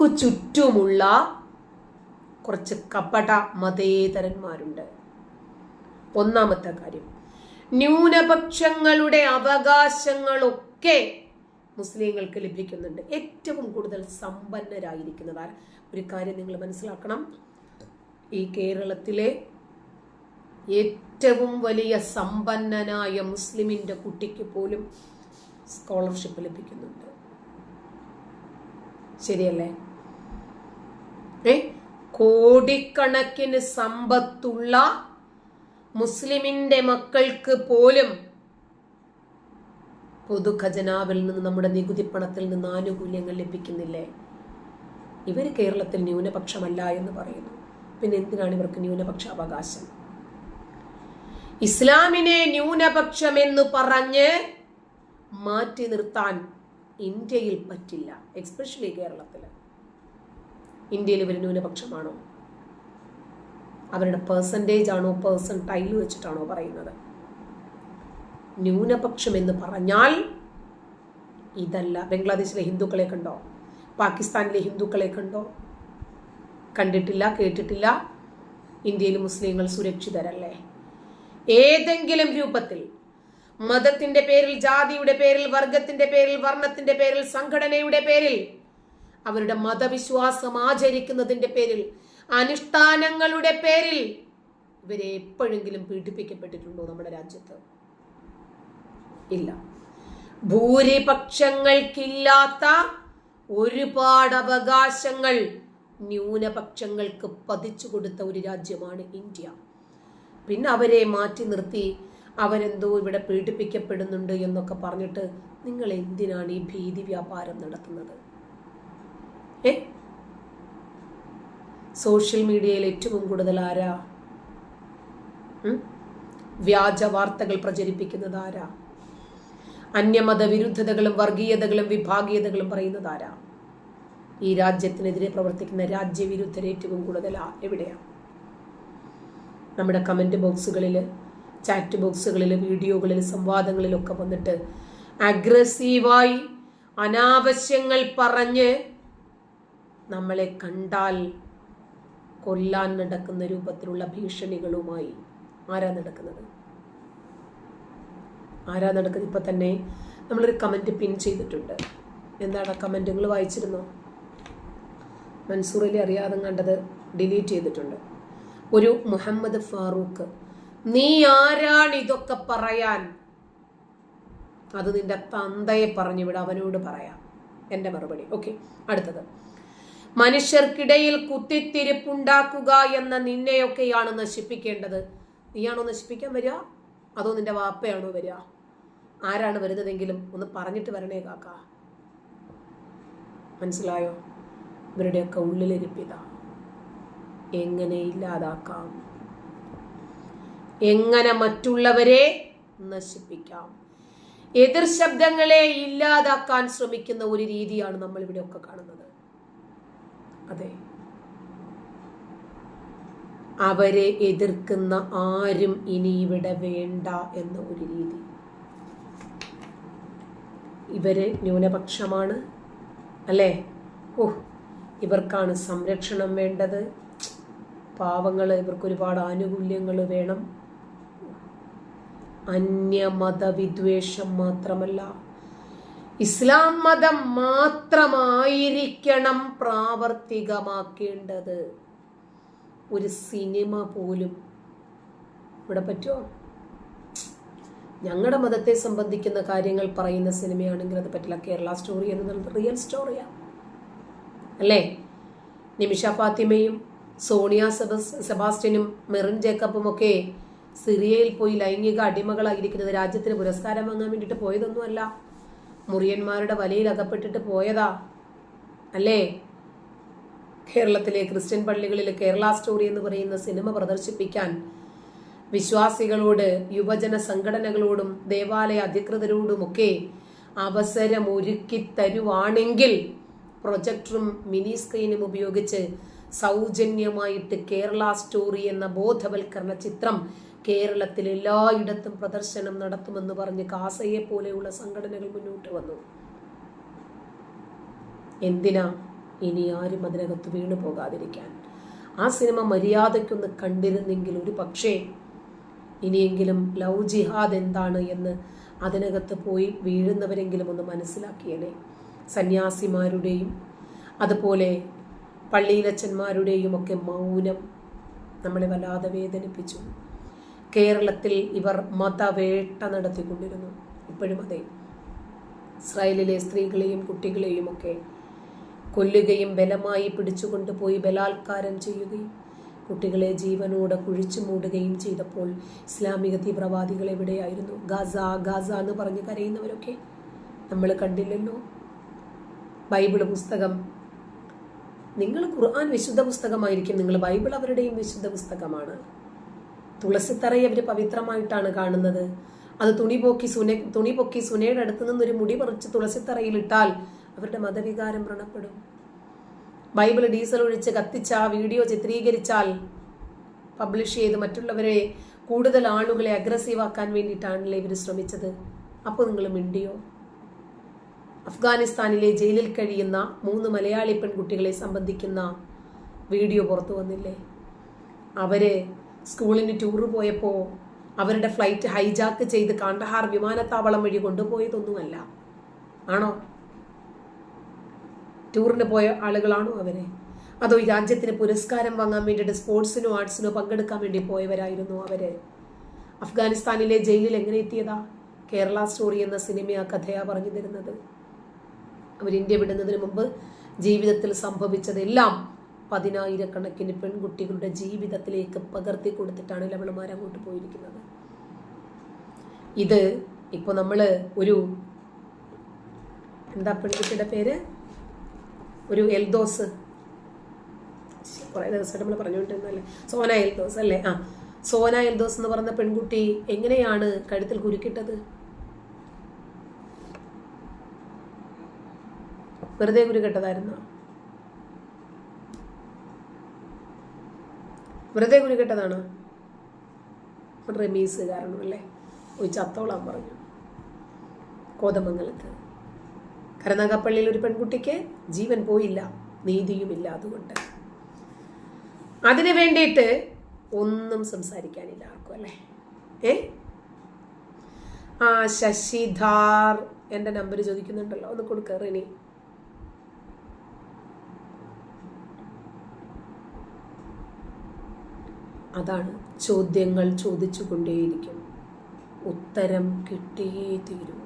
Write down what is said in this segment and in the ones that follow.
നമുക്ക് ചുറ്റുമുള്ള കുറച്ച് കപട മതേതരന്മാരുണ്ട്. ഒന്നാമത്തെ കാര്യം ന്യൂനപക്ഷങ്ങളുടെ അവകാശങ്ങളൊക്കെ മുസ്ലിങ്ങൾക്ക് ലഭിക്കുന്നുണ്ട്. ഏറ്റവും കൂടുതൽ സമ്പന്നരായിരിക്കുന്നവർ. ഒരു കാര്യം നിങ്ങൾ മനസ്സിലാക്കണം ഈ കേരളത്തിലെ ഏറ്റവും വലിയ സമ്പന്നനായ മുസ്ലിമിന്റെ കുട്ടിക്ക് പോലും സ്കോളർഷിപ്പ് ലഭിക്കുന്നുണ്ട്. ശരിയല്ലേ? ഏ കോടിക്കണക്കിന് സമ്പത്തുള്ള മുസ്ലിമിന്റെ മക്കൾക്ക് പോലും പൊതു ഖജനാവിൽ നിന്ന് നമ്മുടെ നികുതി പണത്തിൽ നിന്ന് ആനുകൂല്യങ്ങൾ ലഭിക്കുന്നില്ലേ? ഇവർ കേരളത്തിൽ ന്യൂനപക്ഷമല്ല എന്ന് പറയുന്നു. പിന്നെ എന്തിനാണ് ഇവർക്ക് ന്യൂനപക്ഷ അവകാശം? ഇസ്ലാമിനെ ന്യൂനപക്ഷം എന്ന് പറഞ്ഞ് മാറ്റി നിർത്താൻ ഇന്ത്യയിൽ പറ്റില്ല എക്സ്പെഷ്യലി കേരളത്തിൽ ഇന്ത്യയിൽ ഇവർ ന്യൂനപക്ഷമാണോ? അവരുടെ പേഴ്സന്റേജ് ആണോ പേഴ്സൺ വെച്ചിട്ടാണോ പറയുന്നത്? ന്യൂനപക്ഷം എന്ന് പറഞ്ഞാൽ ഇതല്ല. ബംഗ്ലാദേശിലെ ഹിന്ദുക്കളെ കണ്ടോ? പാകിസ്ഥാനിലെ ഹിന്ദുക്കളെ കണ്ടോ? കണ്ടിട്ടില്ല കേട്ടിട്ടില്ല. ഇന്ത്യയിൽ മുസ്ലിങ്ങൾ സുരക്ഷിതരല്ലേ? ഏതെങ്കിലും രൂപത്തിൽ മതത്തിന്റെ പേരിൽ ജാതിയുടെ പേരിൽ വർഗത്തിന്റെ പേരിൽ വർണത്തിന്റെ പേരിൽ സംഘടനയുടെ പേരിൽ അവരുടെ മതവിശ്വാസം ആചരിക്കുന്നതിന്റെ പേരിൽ അനുഷ്ഠാനങ്ങളുടെ പേരിൽ ഇവരെ എപ്പോഴെങ്കിലും പീഡിപ്പിക്കപ്പെട്ടിട്ടുണ്ടോ നമ്മുടെ രാജ്യത്ത്? ഇല്ല. ഭൂരിപക്ഷങ്ങൾക്കില്ലാത്ത ഒരുപാട് അവകാശങ്ങൾ ന്യൂനപക്ഷങ്ങൾക്ക് പതിച്ചു കൊടുത്ത ഒരു രാജ്യമാണ് ഇന്ത്യ. പിന്നെ അവരെ മാറ്റി നിർത്തി അവരെന്തോ ഇവിടെ പീഡിപ്പിക്കപ്പെടുന്നുണ്ട് എന്നൊക്കെ പറഞ്ഞിട്ട് നിങ്ങൾ എന്തിനാണ് ഈ ഭീതി വ്യാപാരം നടത്തുന്നത്? ഏ? സോഷ്യൽ മീഡിയയിൽ ഏറ്റവും കൂടുതൽ ആരാ? വ്യാജ വാർത്തകൾ പ്രചരിപ്പിക്കുന്നത് ആരാ? അന്യമത വിരുദ്ധതകളും വർഗീയതകളും വിഭാഗീയതകളും പറയുന്നത് ആരാ? ഈ രാജ്യത്തിനെതിരെ പ്രവർത്തിക്കുന്ന രാജ്യവിരുദ്ധർ ഏറ്റവും കൂടുതൽ എവിടെയാ? നമ്മുടെ കമന്റ് ബോക്സുകളിൽ ചാറ്റ് ബോക്സുകളിൽ വീഡിയോകളിൽ സംവാദങ്ങളിലൊക്കെ വന്നിട്ട് അഗ്രസീവായി അനാവശ്യങ്ങൾ പറഞ്ഞ് നമ്മളെ കണ്ടാൽ കൊല്ലാൻ നടക്കുന്ന രൂപത്തിലുള്ള ഭീഷണികളുമായി ആരാ നടക്കുന്നത്? ആരാ നടക്കുന്നത്? ഇപ്പൊ തന്നെ നമ്മളൊരു കമന്റ് പിൻ ചെയ്തിട്ടുണ്ട്. എന്താണ് ആ കമന്റ് നിങ്ങൾ വായിച്ചിരുന്നോ? മൻസൂറിലെ അറിയാതെ കണ്ടത് ഡിലീറ്റ് ചെയ്തിട്ടുണ്ട്. ഒരു മുഹമ്മദ് ഫാറൂഖ് നീ ആരാണ് ഇതൊക്കെ പറയാൻ? അത് നിന്റെ തന്തയെ പറഞ്ഞു വിട അവനോട് പറയാം. എന്റെ മറുപടി. ഓക്കെ അടുത്തത്. മനുഷ്യർക്കിടയിൽ കുത്തിത്തിരിപ്പുണ്ടാക്കുക എന്ന നിന്നെയൊക്കെയാണ് നശിപ്പിക്കേണ്ടത്. നീയാണോ നശിപ്പിക്കാൻ വരിക? അതോ നിന്റെ വാപ്പയാണോ വരിക? ആരാണ് വരുന്നതെങ്കിലും ഒന്ന് പറഞ്ഞിട്ട് വരണേ കാക്ക. മനസ്സിലായോ? ഇവരുടെയൊക്കെ ഉള്ളിലിരിപ്പിത എങ്ങനെ ഇല്ലാതാക്കാം? എങ്ങനെ മറ്റുള്ളവരെ നശിപ്പിക്കാം? എതിർ ശബ്ദങ്ങളെ ഇല്ലാതാക്കാൻ ശ്രമിക്കുന്ന ഒരു രീതിയാണ് നമ്മൾ ഇവിടെയൊക്കെ കാണുന്നത്. അതെ. അവരെ എതിർക്കുന്ന ആരും ഇനി ഇവിടെ വേണ്ട എന്ന ഒരു രീതി. ഇവർ ന്യൂനപക്ഷമാണ് അല്ലേ? ഓഹ് ഇവർക്കാണ് സംരക്ഷണം വേണ്ടത്. പാവങ്ങൾ ഇവർക്ക് ഒരുപാട് ആനുകൂല്യങ്ങൾ വേണം. അന്യമതവിദ്വേഷം മാത്രമല്ല ഇസ്ലാം മതം മാത്രമായിരിക്കണം പ്രാവർത്തികമാക്കേണ്ടത്. ഒരു സിനിമ പോലും ഇവിടെ പറ്റുമോ? ഞങ്ങളുടെ മതത്തെ സംബന്ധിക്കുന്ന കാര്യങ്ങൾ പറയുന്ന സിനിമയാണെങ്കിൽ അത് പറ്റില്ല. കേരള സ്റ്റോറി എന്നത് റിയൽ സ്റ്റോറിയാ. അല്ലേ? നിമിഷ ഫാത്തിമയും സോണിയ സെബസ് സെബാസ്റ്റ്യനും മെറിൻ ജേക്കബും ഒക്കെ സിറിയയിൽ പോയി ലൈംഗിക അടിമകളായിരിക്കുന്നത് രാജ്യത്തിന് പുരസ്കാരം വാങ്ങാൻ വേണ്ടിയിട്ട് പോയതൊന്നുമല്ല. മുറിയന്മാരുടെ വലയിൽ അകപ്പെട്ടിട്ട് പോയതാ. അല്ലേ? കേരളത്തിലെ ക്രിസ്ത്യൻ പള്ളികളിൽ കേരള സ്റ്റോറി എന്ന് പറയുന്ന സിനിമ പ്രദർശിപ്പിക്കാൻ വിശ്വാസികളോട് യുവജന സംഘടനകളോടും ദേവാലയ അധികൃതരോടുമൊക്കെ അവസരം ഒരുക്കി തരുവാണെങ്കിൽ പ്രൊജക്ടറും മിനി സ്ക്രീനും ഉപയോഗിച്ച് സൗജന്യമായിട്ട് കേരള സ്റ്റോറി എന്ന ബോധവൽക്കരണ ചിത്രം കേരളത്തിൽ എല്ലായിടത്തും പ്രദർശനം നടത്തുമെന്ന് പറഞ്ഞ് കാസയെ പോലെയുള്ള സംഘടനകൾ മുന്നോട്ട് വന്നു. എന്തിനാ ഇനി ആരും അതിനകത്ത് വീണു പോകാതിരിക്കാൻ? ആ സിനിമ മര്യാദയ്ക്കൊന്ന് കണ്ടിരുന്നെങ്കിൽ ഒരു പക്ഷേ ഇനിയെങ്കിലും ലവ് ജിഹാദ് എന്താണ് എന്ന് അതിനകത്ത് പോയി വീഴുന്നവരെങ്കിലും ഒന്ന് മനസ്സിലാക്കിയനെ. സന്യാസിമാരുടെയും അതുപോലെ പള്ളിയിലച്ചന്മാരുടെയും ഒക്കെ മൗനം നമ്മളെ വല്ലാതെ വേദനിപ്പിച്ചു. കേരളത്തിൽ ഇവർ മതവേട്ട നടത്തിക്കൊണ്ടിരുന്നു. ഇപ്പോഴും അതെ. ഇസ്രായേലിലെ സ്ത്രീകളെയും കുട്ടികളെയും ഒക്കെ കൊല്ലുകയും ബലമായി പിടിച്ചുകൊണ്ടുപോയി ബലാത്കാരം ചെയ്യുകയും കുട്ടികളെ ജീവനോടെ കുഴിച്ചു മൂടുകയും ചെയ്തപ്പോൾ ഇസ്ലാമിക തീവ്രവാദികൾ എവിടെയായിരുന്നു? ഗാസ ഗാസ എന്ന് പറഞ്ഞ് കരയുന്നവരൊക്കെ നമ്മൾ കണ്ടില്ലല്ലോ. ബൈബിൾ പുസ്തകം. നിങ്ങൾ ഖുർആൻ വിശുദ്ധ പുസ്തകമായിരിക്കും. നിങ്ങൾ ബൈബിൾ അവരുടെയും വിശുദ്ധ പുസ്തകമാണ്. തുളസിത്തറയെ അവർ പവിത്രമായിട്ടാണ് കാണുന്നത്. അത് തുണി പൊക്കി സുന തുണി പൊക്കി സുനയുടെ അടുത്ത് നിന്നൊരു മുടി പറിച്ച് തുളസിത്തറയിൽ ഇട്ടാൽ അവരുടെ മതവികാരം വ്രണപ്പെടും. ബൈബിൾ ഡീസൽ ഒഴിച്ച് കത്തിച്ച ആ വീഡിയോ ചിത്രീകരിച്ചാൽ പബ്ലിഷ് ചെയ്ത് മറ്റുള്ളവരെ കൂടുതൽ ആളുകളെ അഗ്രസീവ് ആക്കാൻ വേണ്ടിയിട്ടാണല്ലേ ഇവർ ശ്രമിച്ചത്. അപ്പോൾ നിങ്ങൾ മിണ്ടിയോ? അഫ്ഗാനിസ്ഥാനിലെ ജയിലിൽ കഴിയുന്ന മൂന്ന് മലയാളി പെൺകുട്ടികളെ സംബന്ധിക്കുന്ന വീഡിയോ പുറത്തു വന്നില്ലേ? അവർ സ്കൂളിന് ടൂർ പോയപ്പോൾ അവരുടെ ഫ്ലൈറ്റ് ഹൈജാക്ക് ചെയ്ത് കാണ്ടഹാർ വിമാനത്താവളം വഴി കൊണ്ടുപോയതൊന്നുമല്ല. ആണോ? ടൂറിന് പോയ ആളുകളാണോ അവരെ? അതോ രാജ്യത്തിന് പുരസ്കാരം വാങ്ങാൻ വേണ്ടിയിട്ട് സ്പോർട്സിനോ ആർട്സിനോ പങ്കെടുക്കാൻ വേണ്ടി പോയവരായിരുന്നു അവർ? അഫ്ഗാനിസ്ഥാനിലെ ജയിലിൽ എങ്ങനെ എത്തിയതാ? കേരള സ്റ്റോറി എന്ന സിനിമ ആ കഥയാ പറഞ്ഞു തരുന്നത് അവർ ഇന്ത്യ വിടുന്നതിന് മുമ്പ് ജീവിതത്തിൽ സംഭവിച്ചതെല്ലാം പതിനായിരക്കണക്കിന് പെൺകുട്ടികളുടെ ജീവിതത്തിലേക്ക് പകർത്തി കൊടുത്തിട്ടാണ് ലവളമാർ അങ്ങോട്ട് പോയിരിക്കുന്നത്. ഇത് ഇപ്പോൾ നമ്മൾ ഒരു എന്താ പെൺകുട്ടിയുടെ പേര്? ഒരു എൽദോസ്. കുറേ ദിവസമായിട്ട് നമ്മൾ പറഞ്ഞുകൊണ്ടിരുന്നല്ലേ സോന എൽദോസ് അല്ലേ? ആ സോന എൽദോസ് എന്ന് പറഞ്ഞ പെൺകുട്ടി എങ്ങനെയാണ് കഴുത്തിൽ കുരുക്കിട്ടത്? വെറുതെ കുരുക്കെട്ടതായിരുന്നു? വെറുതെ കെട്ടതാണ് റമീസ് കാരണം അല്ലേ ഒരു ചത്തോളാൻ പറഞ്ഞു. കോതമംഗലത്ത്. കരുനാഗപ്പള്ളിയിൽ ഒരു പെൺകുട്ടിക്ക് ജീവൻ പോയില്ല നീതിയുമില്ല അതുകൊണ്ട്. അതിനു വേണ്ടിയിട്ട് ഒന്നും സംസാരിക്കാനില്ല ആർക്കും അല്ലേ? ഏ? ആ ശശിധാർ എന്റെ നമ്പർ ചോദിക്കുന്നുണ്ടല്ലോ. ഒന്ന് കൊടുക്ക റിനി. അതാണ് ചോദ്യങ്ങൾ ചോദിച്ചുകൊണ്ടേയിരിക്കും. ഉത്തരം കിട്ടിയേ തീരൂ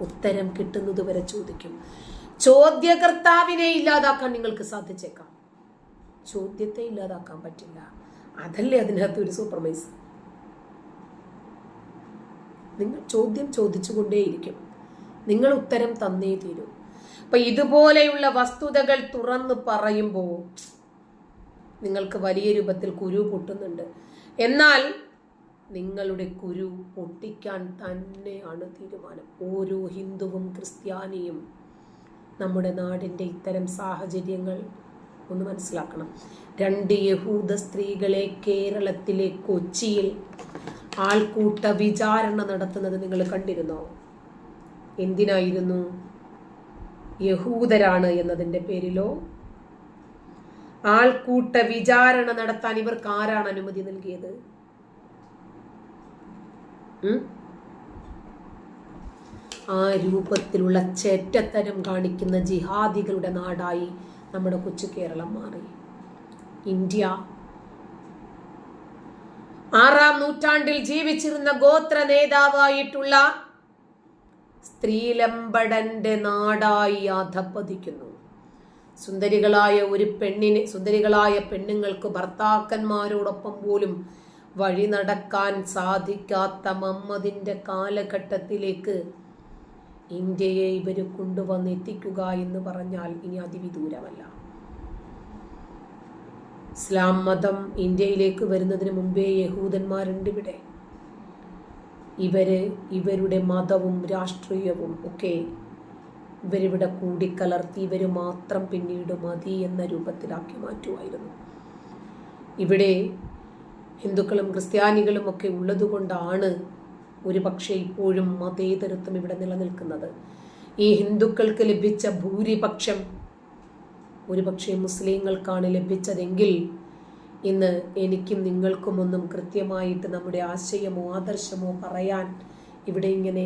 ഉത്തരം കിട്ടുന്നത് വരെ ചോദിക്കും. ചോദ്യകർത്താവിനെ ഇല്ലാതാക്കാൻ നിങ്ങൾക്ക് സാധിച്ചേക്കാം. ചോദ്യത്തെ ഇല്ലാതാക്കാൻ പറ്റില്ല. അതല്ലേ അതിനകത്ത് ഒരു സൂപ്പർവൈസ്? നിങ്ങൾ ചോദ്യം ചോദിച്ചുകൊണ്ടേയിരിക്കും. നിങ്ങൾ ഉത്തരം തന്നേ തീരൂ അപ്പൊ ഇതുപോലെയുള്ള വസ്തുതകൾ തുറന്നു പറയുമ്പോൾ നിങ്ങൾക്ക് വലിയ രൂപത്തിൽ കുരു പൊട്ടുന്നുണ്ട്. എന്നാൽ നിങ്ങളുടെ കുരു പൊട്ടിക്കാൻ തന്നെയാണ് തീരുമാനം. ഓരോ ഹിന്ദുവും ക്രിസ്ത്യാനിയും നമ്മുടെ നാടിന്റെ ഇത്തരം സാഹചര്യങ്ങൾ ഒന്ന് മനസ്സിലാക്കണം. രണ്ട് യഹൂദ സ്ത്രീകളെ കേരളത്തിലെ കൊച്ചിയിൽ ആൾക്കൂട്ട വിചാരണ നടത്തുന്നത് നിങ്ങൾ കണ്ടിരുന്നോ? എന്തിനായിരുന്നു? യഹൂദരാണ് എന്നതിന്റെ പേരിലോ? ആൾക്കൂട്ട വിചാരണ നടത്താൻ ഇവർക്ക് ആരാണ് അനുമതി നൽകിയത്? ആ രൂപത്തിലുള്ള ചേറ്റത്തരം കാണിക്കുന്ന ജിഹാദികളുടെ നാടായി നമ്മുടെ കൊച്ചു കേരളം മാറി. ഇന്ത്യ. ആറാം നൂറ്റാണ്ടിൽ ജീവിച്ചിരുന്ന ഗോത്ര നേതാവായിട്ടുള്ള സ്ത്രീലമ്പടന്റെ നാടായി അധപ്പതിക്കുന്നു സുന്ദരികളായ ഒരു പെണ്ണിന് സുന്ദരികളായ പെണ്ണുങ്ങൾക്ക് ഭർത്താക്കന്മാരോടൊപ്പം പോലും വഴി നടക്കാൻ സാധിക്കാത്ത മമ്മദിന്റെ കാലഘട്ടത്തിലേക്ക് ഇന്ത്യയെ ഇവർ കൊണ്ടുവന്നെത്തിക്കുക എന്ന് പറഞ്ഞാൽ ഇനി അതിവിദൂരമല്ല. ഇസ്ലാം മതം ഇന്ത്യയിലേക്ക് വരുന്നതിന് മുമ്പേ യഹൂദന്മാരുണ്ട് ഇവിടെ. ഇവർ ഇവരുടെ മതവും രാഷ്ട്രീയവും ഒക്കെ ഇവരിവിടെ കൂടിക്കലർത്തി ഇവർ മാത്രം പിന്നീട് മതി എന്ന രൂപത്തിലാക്കി മാറ്റുമായിരുന്നു. ഇവിടെ ഹിന്ദുക്കളും ക്രിസ്ത്യാനികളും ഒക്കെ ഉള്ളതുകൊണ്ടാണ് ഒരു പക്ഷേ ഇപ്പോഴും മതേതരത്വം ഇവിടെ നിലനിൽക്കുന്നത്. ഈ ഹിന്ദുക്കൾക്ക് ലഭിച്ച ഭൂരിപക്ഷം ഒരുപക്ഷെ മുസ്ലിങ്ങൾക്കാണ് ലഭിച്ചതെങ്കിൽ ഇന്ന് എനിക്കും നിങ്ങൾക്കും ഒന്നും കൃത്യമായിട്ട് നമ്മുടെ ആശയമോ ആദർശമോ പറയാൻ ഇവിടെ ഇങ്ങനെ